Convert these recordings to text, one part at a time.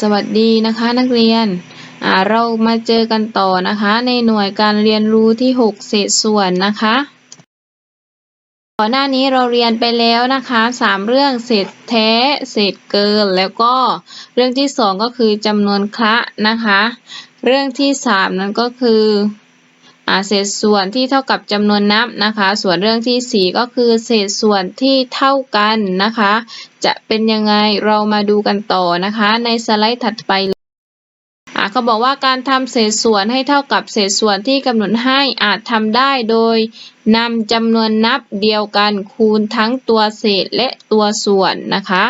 สวัสดีนะคะนักเรียนเรามาเจอกันต่อนะคะ ในหน่วยการเรียนรู้ที่ 6 เศษส่วนนะคะก่อนหน้านี้เราเรียนไปแล้วนะคะ 3 เรื่องเศษแท้ เศษเกิน แล้วก็เรื่องที่ 2 ก็คือจำนวนคละนะคะ เรื่องที่ 3 นั้นก็คือ เศษส่วนที่เท่ากับจำนวนนับนะคะ ส่วนเรื่องที่ 4 ก็คือเศษส่วนที่เท่ากันนะคะ จะเป็นยังไงเรามาดูกันต่อนะคะ ในสไลด์ถัดไปเขาบอกว่าการทำเศษส่วนให้เท่ากับเศษส่วนที่กำหนดให้อาจทำได้โดยนำจำนวนนับเดียวกันคูณทั้งตัวเศษและตัวส่วนนะคะ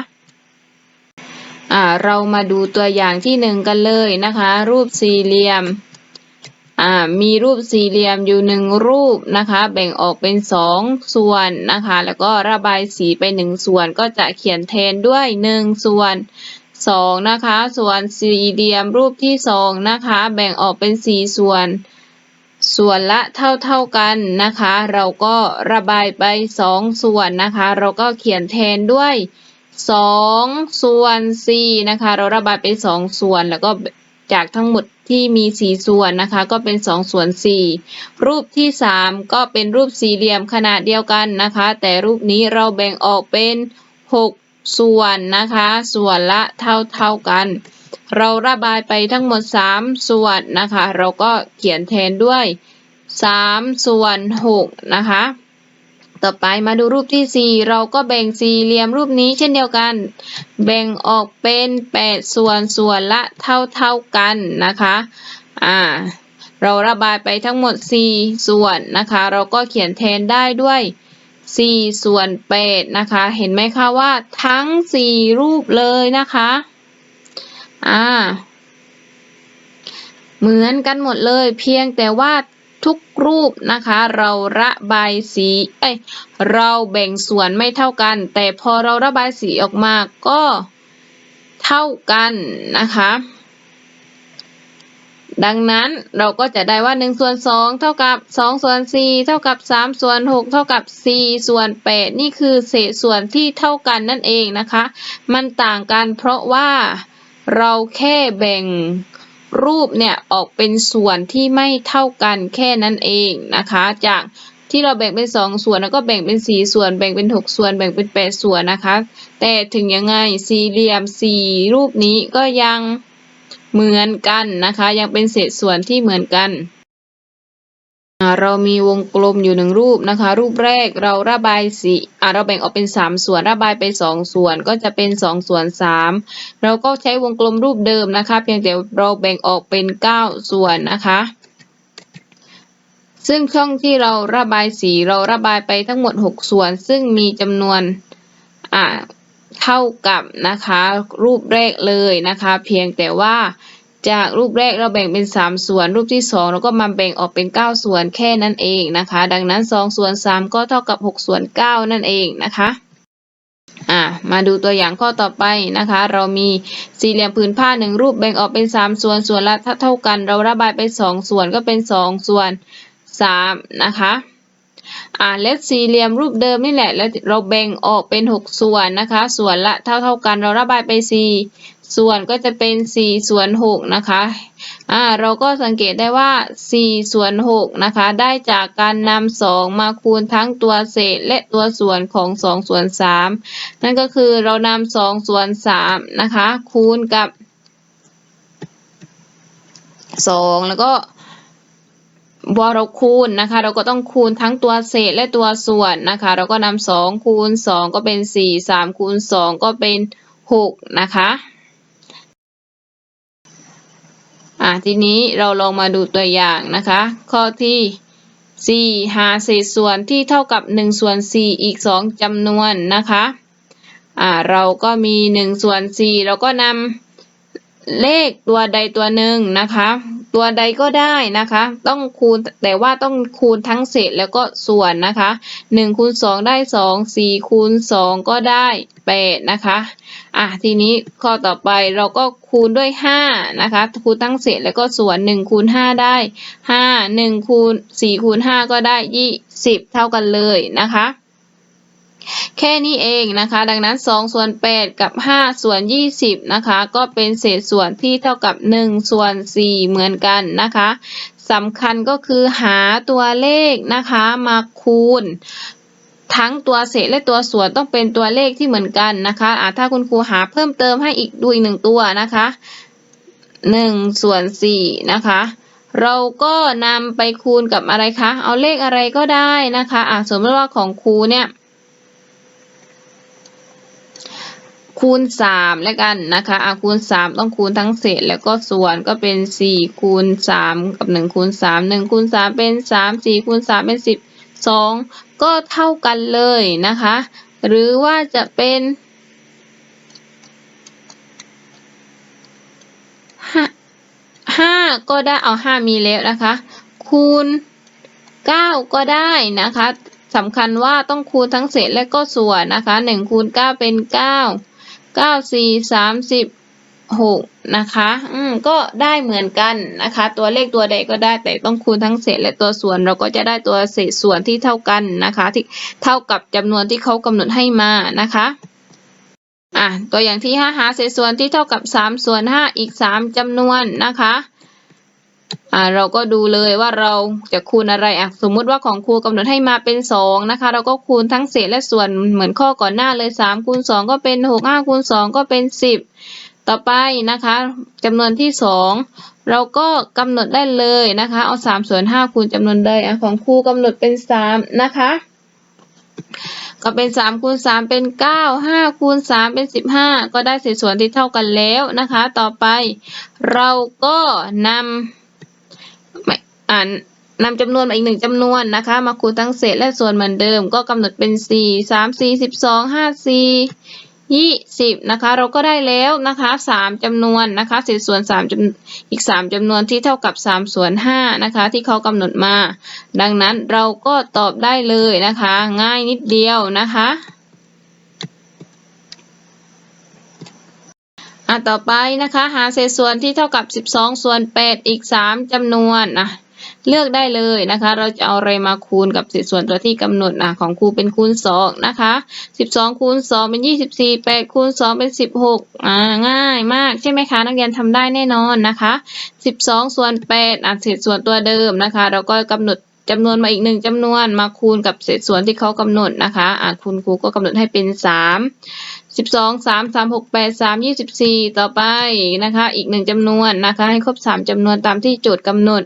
เรามาดูตัวอย่างที่หนึ่งกันเลยนะคะ รูปสี่เหลี่ยม อ่ามีรูปสี่เหลี่ยมอยู่หนึ่งรูปนะคะ แบ่งออกเป็นสองส่วนนะคะ แล้วก็ระบายสีไปหนึ่งส่วนก็จะเขียนแทนด้วยหนึ่งส่วนสองนะคะ ส่วนสี่เหลี่ยมรูปที่สองนะคะ แบ่งออกเป็นสี่ส่วน ส่วนละเท่าเท่ากันนะคะ เราก็ระบายไปสองส่วนนะคะ เราก็เขียนแทนด้วยสองส่วนสี่นะคะ เราระบายไปสองส่วนแล้วก็จากทั้งหมด ที่มีสี่ส่วนนะคะ ก็เป็นสองส่วนสี่รูปที่สามก็เป็นรูปสี่เหลี่ยมขนาดเดียวกันนะคะ แต่รูปนี้เราแบ่งออกเป็นหกส่วนนะคะ ส่วนละเท่าเท่ากัน เราระบายไปทั้งหมด 3 ส่วนนะคะ เราก็เขียนแทนด้วย 3 ส่วน 6 นะคะ ต่อไปมาดูรูปที่ 4 เราก็แบ่งสี่เหลี่ยมรูปนี้เช่นเดียวกัน แบ่งออกเป็น 8 ส่วนส่วนละเท่าเท่ากันนะคะอ่าเราระบายไปทั้งหมด 4 ส่วนนะคะ เราก็เขียนแทนได้ด้วย 4 ส่วน8นะคะ เห็นไหมคะว่าทั้ง 4 รูปเลยนะคะอ่าเหมือนกันหมดเลย เพียงแต่ว่า ทุกรูปนะคะ เราระบายสีเอ้ยเราแบ่งส่วนไม่เท่ากัน แต่พอเราระบายสีออกมาก็เท่ากันนะคะ ดังนั้นเราก็จะได้ว่า1ส่วน2เท่ากับ2ส่วน4เท่ากับ3ส่วน6เท่ากับ4ส่วน8นี่คือเศษส่วนที่เท่ากันนั่นเองนะคะ มันต่างกันเพราะว่าเราแค่แบ่ง รูปเนี่ยออกเป็นส่วนที่ไม่เท่ากันแค่นั้นเองนะคะ จากที่เราแบ่งเป็น 2 ส่วนแล้วก็แบ่งเป็น 4 ส่วน แบ่งเป็น 6 ส่วน แบ่งเป็น 8 ส่วนนะคะ แต่ถึงยังไงสี่เหลี่ยม 4 รูปนี้ก็ยังเหมือนกันนะคะ ยังเป็นเศษส่วนที่เหมือนกัน เรามีวงกลมอยู่หนึ่งรูปนะคะ รูปแรกเราระบายสีอ่าเราแบ่งออกเป็น 3 ส่วนระบายไป 2 ส่วนก็จะเป็น 2 ส่วน 3 เราก็ใช้วงกลมรูปเดิมนะคะ เพียงแต่เราแบ่งออกเป็น 9 ส่วนนะคะ ซึ่งช่องที่เราระบายสีเราระบายไปทั้งหมด 6 ส่วน ซึ่งมีจำนวนอ่าเท่ากับนะคะ รูปแรกเลยนะคะ เพียงแต่ว่า จากรูปแรกเราแบ่งเป็น 3 ส่วน รูปที่ 2 เราก็มาแบ่งออกเป็น 9 ส่วนแค่นั้นเองนะคะ ดังนั้น 2 ส่วน 3 ก็เท่ากับ 6 ส่วน 9 นั่นเองนะคะอ่ามาดูตัวอย่างข้อต่อไปนะคะ เรามีสี่เหลี่ยมผืนผ้าหนึ่งรูปแบ่งออกเป็น 3 ส่วนส่วนละเท่ากัน เราระบายไป 2 ส่วนก็เป็น 2 ส่วน 3 นะคะอ่าและสี่เหลี่ยมรูปเดิมนี่แหละแล้วเราแบ่งออกเป็น 6 ส่วนนะคะ ส่วนละเท่าเท่ากันเราระบายไป 4 ส่วนก็จะเป็น4ส่วน6นะคะอ่าเราก็สังเกตได้ว่า4ส่วน6นะคะได้จากการนำ2มาคูณทั้งตัวเศษและตัวส่วนของ2ส่วน3นั่นก็คือเรานำ2ส่วน3นะคะคูณกับ 2 แล้วก็พอเราคูณนะคะ เราก็ต้องคูณทั้งตัวเศษและตัวส่วนนะคะ เราก็นำสองคูณสองก็เป็นสี่สามคูณสองก็เป็นหกนะคะ อะทีนี้เราลองมาดูตัวอย่างนะคะ ข้อที่ 4 หาเศษส่วนที่เท่ากับ1ส่วน4อีก 2จำนวนนะคะอ่าเราก็มี1ส่วน4เราก็นำ เลขตัวใดตัวหนึ่งนะคะ ตัวใดก็ได้นะคะ ต้องคูณแต่ว่าต้องคูณทั้งเศษแล้วก็ส่วนนะคะ1คูณ2 ได้ 2 4คูณ2 ก็ได้8นะคะอะทีนี้ข้อต่อไปเราก็คูณด้วย5นะคะคูณทั้งเศษแล้วก็ส่วน1คูณ5ได้ 5 1คูณ4คูณ5 ก็ได้ 20 เท่ากันเลยนะคะ แค่นี้เองนะคะ ดังนั้น2ส่วน8กับ 5 ส่วน 20 นะคะ ก็เป็นเศษส่วนที่เท่ากับ 1 ส่วน 4 เหมือนกันนะคะสำคัญก็คือหาตัวเลขนะคะมาคูณทั้งตัวเศษและตัวส่วนต้องเป็นตัวเลขที่เหมือนกันนะคะอาถ้าคุณครูหาเพิ่มเติมให้อีกดูอีกหนึ่งตัวนะคะหนึ่งส่วนสี่นะคะ เราก็นำไปคูณกับอะไรคะ เอาเลขอะไรก็ได้นะคะอ่าสมมติว่าของครูเนี่ย คูณสามแล้วกันนะคะอะคูณสามต้องคูณทั้งเศษแล้วก็ส่วนก็เป็นสี่คูณสามกับหนึ่งคูณสามหนึ่งคูณสามเป็นสามสี่คูณสามเป็นสิบสองก็เท่ากันเลยนะคะ หรือว่าจะเป็นห้าก็ได้เอาห้ามีแล้วนะคะ คูณเก้าก็ได้นะคะสำคัญว่าต้องคูณทั้งเศษและก็ส่วนนะคะหนึ่งคูณเก้าเป็นเก้า เก้าสี่สามสิบหกนะคะ อืม ก็ได้เหมือนกันนะคะ ตัวเลขตัวใดก็ได้ แต่ต้องคูณทั้งเศษและตัวส่วน เราก็จะได้ตัวเศษส่วนที่เท่ากันนะคะ ที่เท่ากับจำนวนที่เขากำหนดให้มานะคะ อะ ตัวอย่างที่ห้าหาเศษส่วนที่เท่ากับสามส่วนห้าอีกสามจำนวนนะคะ อ่าเราก็ดูเลยว่าเราจะคูณอะไรอะสมมุติว่าของครูกำหนดให้มาเป็นสองนะคะเราก็คูณทั้งเศษและส่วนเหมือนข้อก่อนหน้าเลยสามคูณสองก็เป็นหกห้าคูณสองก็เป็นสิบต่อไปนะคะจำนวนที่สองเราก็กำหนดได้เลยนะคะเอาสามส่วนห้าคูณจำนวนใดอะของครูกำหนดเป็นสามนะคะก็เป็นสามคูณสามเป็นเก้าห้าคูณสามเป็นสิบห้าก็ได้เศษส่วนที่เท่ากันแล้วนะคะ ต่อไปเราก็นำ อ่านนำจำนวนมาอีกหนึ่งจำนวนนะคะ มาคูณทั้งเศษและส่วนเหมือนเดิม ก็กำหนดเป็นสี่สามสี่สิบสองห้าสี่ยี่สิบนะคะเราก็ได้แล้วนะคะสามจำนวนนะคะเศษส่วนสามจำอีกสามจำนวนที่เท่ากับสามส่วนห้านะคะที่เขากำหนดมา ดังนั้นเราก็ตอบได้เลยนะคะ ง่ายนิดเดียวนะคะอะต่อไปนะคะ หาเศษส่วนที่เท่ากับ 12 ส่วน 8 อีก 3จำนวนนะ เลือกได้เลยนะคะ เราจะเอาอะไรมาคูณกับเศษส่วนตัวที่กำหนดนะของครูเป็นคูณ2นะคะ12คูณ2เป็น 24 8คูณ2เป็น 16อ่าง่ายมากใช่ไหมคะ นักเรียนทำได้แน่นอนนะคะ 12 ส่วน8อะเศษส่วนตัวเดิมนะคะ เราก็กำหนดจำนวนมาอีกหนึ่งจำนวนมาคูณกับเศษส่วนที่เขากำหนดนะคะอะคุณครูก็กำหนดให้เป็น3สิบสองสามสามหกแปดสามยี่สิบสี่ต่อไปนะคะ อีกหนึ่งจำนวนนะคะ ให้ครบสามจำนวนตามที่โจทย์กำหนด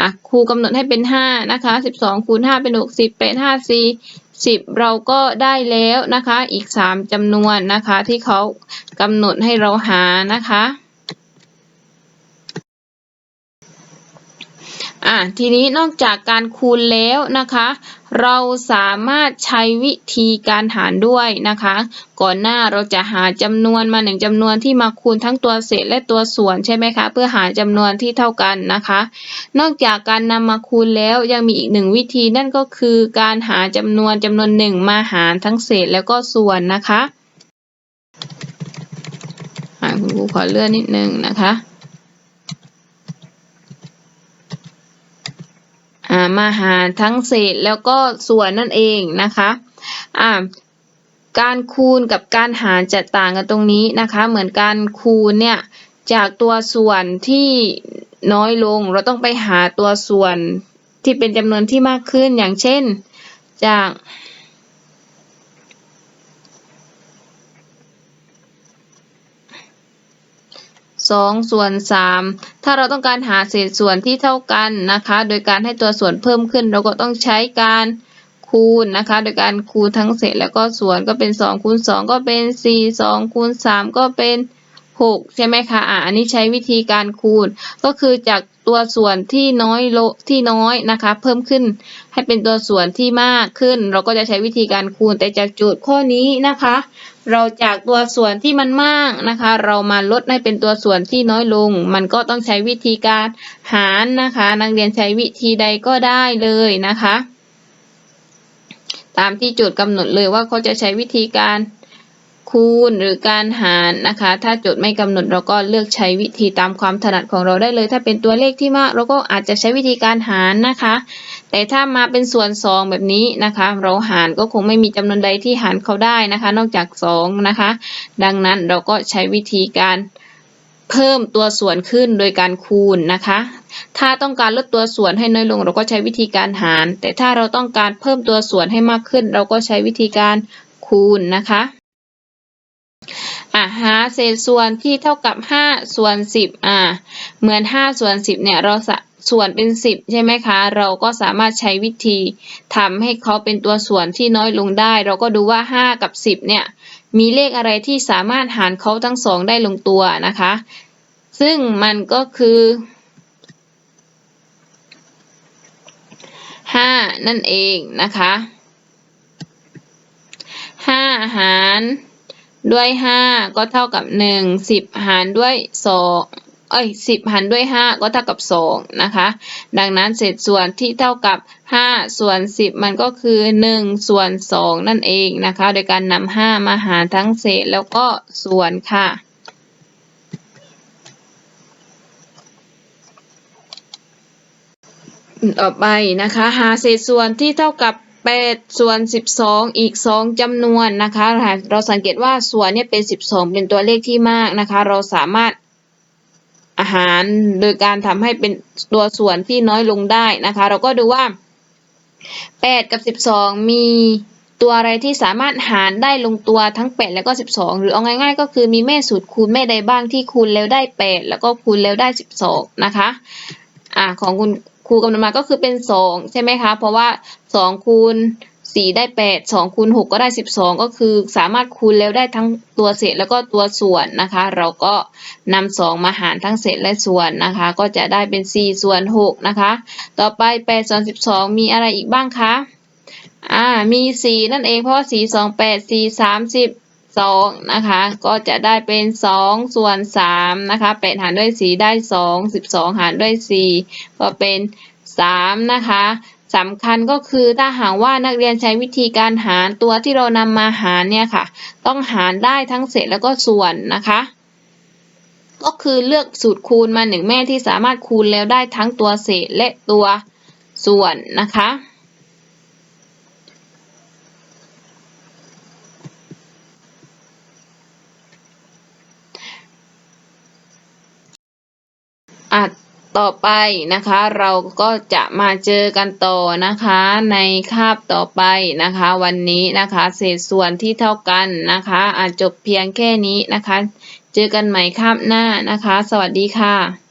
อะครูกำหนดให้เป็นห้านะคะสิบสองคูณห้าเป็นหกสิบแปดห้าสี่สิบเราก็ได้แล้วนะคะ อีกสามจำนวนนะคะ ที่เขากำหนดให้เราหานะคะ อะทีนี้นอกจากการคูณแล้วนะคะ เราสามารถใช้วิธีการหารด้วยนะคะ ก่อนหน้าเราจะหาจำนวนมาหนึ่งจำนวนที่มาคูณทั้งตัวเศษและตัวส่วนใช่ไหมคะ เพื่อหาจำนวนที่เท่ากันนะคะ นอกจากการนำมาคูณแล้วยังมีอีกหนึ่งวิธีนั่นก็คือการหาจำนวนจำนวนหนึ่งมาหารทั้งเศษแล้วก็ส่วนนะคะคุณครูขอเลื่อนนิดนึงนะคะ อ่า มาหารทั้งเศษแล้วก็ส่วนนั่นเองนะคะอ่าการคูณกับการหารจะต่างกันตรงนี้นะคะ เหมือนการคูณเนี่ยจากตัวส่วนที่น้อยลง เราต้องไปหาตัวส่วนที่เป็นจำนวนที่มากขึ้นอย่างเช่น จาก สองส่วนสามถ้าเราต้องการหาเศษส่วนที่เท่ากันนะคะ โดยการให้ตัวส่วนเพิ่มขึ้น เราก็ต้องใช้การคูณนะคะ โดยการคูณทั้งเศษแล้วก็ส่วนก็เป็นสองคูณสองก็เป็นสี่สองคูณสามก็เป็น หกใช่ไหมคะอะอันนี้ใช้วิธีการคูณ ก็คือจากตัวส่วนที่น้อยโลที่น้อยนะคะ เพิ่มขึ้นให้เป็นตัวส่วนที่มากขึ้น เราก็จะใช้วิธีการคูณ แต่จากโจทย์ข้อนี้นะคะ เราจากตัวส่วนที่มันมากนะคะ เรามาลดให้เป็นตัวส่วนที่น้อยลง มันก็ต้องใช้วิธีการหารนะคะ นักเรียนใช้วิธีใดก็ได้เลยนะคะ ตามที่โจทย์กำหนดเลยว่าเขาจะใช้วิธีการ คูณหรือการหารนะคะ ถ้าโจทย์ไม่กำหนดเราก็เลือกใช้วิธีตามความถนัดของเราได้เลย ถ้าเป็นตัวเลขที่มากเราก็อาจจะใช้วิธีการหารนะคะ แต่ถ้ามาเป็นส่วนสองแบบนี้นะคะ เราหารก็คงไม่มีจำนวนใดที่หารเขาได้นะคะ นอกจากสองนะคะ ดังนั้นเราก็ใช้วิธีการเพิ่มตัวส่วนขึ้นโดยการคูณนะคะ ถ้าต้องการลดตัวส่วนให้น้อยลง เราก็ใช้วิธีการหาร แต่ถ้าเราต้องการเพิ่มตัวส่วนให้มากขึ้น เราก็ใช้วิธีการคูณนะคะ อะหาเศษส่วนที่เท่ากับ 5 ส่วน 10 อะเหมือน 5 ส่วน 10 เนี่ย เราส,ส่วนเป็น 10 ใช่ไหมคะ เราก็สามารถใช้วิธีทำให้เขาเป็นตัวส่วนที่น้อยลงได้ เราก็ดูว่า 5 กับ 10 เนี่ย มีเลขอะไรที่สามารถหารเขาทั้งสองได้ลงตัวนะคะ ซึ่งมันก็คือ5นั่นเองนะคะ5หาร ด้วย 5 ก็เท่ากับ 1 10 หารด้วย2เอ้ย10 หารด้วย 5 ก็เท่ากับ 2 นะคะ ดังนั้นเศษส่วนที่เท่ากับ 5 ส่วน 10 มันก็คือ 1 ส่วน 2 นั่นเองนะคะ โดยการนำ5มาหารทั้งเศษแล้วก็ส่วนค่ะต่อไปนะคะ หาเศษส่วนที่เท่ากับ 8 ส่วน 12 อีก 2จำนวนนะคะ เราสังเกตว่าส่วนเนี่ยเป็น 12 เป็นตัวเลขที่มากนะคะ เราสามารถอาหารโดยการทำให้เป็นตัวส่วนที่น้อยลงได้นะคะ เราก็ดูว่า 8 กับ 12 มีตัวอะไรที่สามารถหารได้ลงตัวทั้ง 8 แล้วก็ 12 หรือเอาง่ายๆ ก็คือมีแม่สูตรคูณแม่ใดบ้างที่คูณแล้วได้ 8 แล้วก็คูณแล้วได้ 12 นะคะอ่าของคุณ ครูกำหนดมาก็คือเป็น2ใช่ไหมคะ เพราะว่า2คูณ4ได้8 2คูณ6ก็ได้12ก็คือสามารถคูณแล้วได้ทั้งตัวเศษแล้วก็ตัวส่วนนะคะ เราก็นำ2มาหารทั้งเศษและส่วนนะคะ ก็จะได้เป็น4ส่วน6นะคะ ต่อไป8ส่วน12มีอะไรอีกบ้างคะอ่ามี4นั่นเองเพราะว่า4 2 8 4 30 2นะคะ ก็จะได้เป็น2ส่วน3นะคะ8หารด้วย4ได้2 12หารด้วย4ก็เป็น3นะคะสำคัญก็คือถ้าหากว่านักเรียนใช้วิธีการหารตัวที่เรานำมาหารเนี่ยค่ะ ต้องหารได้ทั้งเศษแล้วก็ส่วนนะคะ ก็คือเลือกสูตรคูณมาหนึ่งแม่ที่สามารถคูณแล้วได้ทั้งตัวเศษและตัวส่วนนะคะ ต่อไปนะคะ เราก็จะมาเจอกันต่อนะคะ ในคาบต่อไปนะคะ วันนี้นะคะ เศษส่วนที่เท่ากันนะคะอาจจบเพียงแค่นี้นะคะ เจอกันใหม่คาบหน้านะคะ สวัสดีค่ะ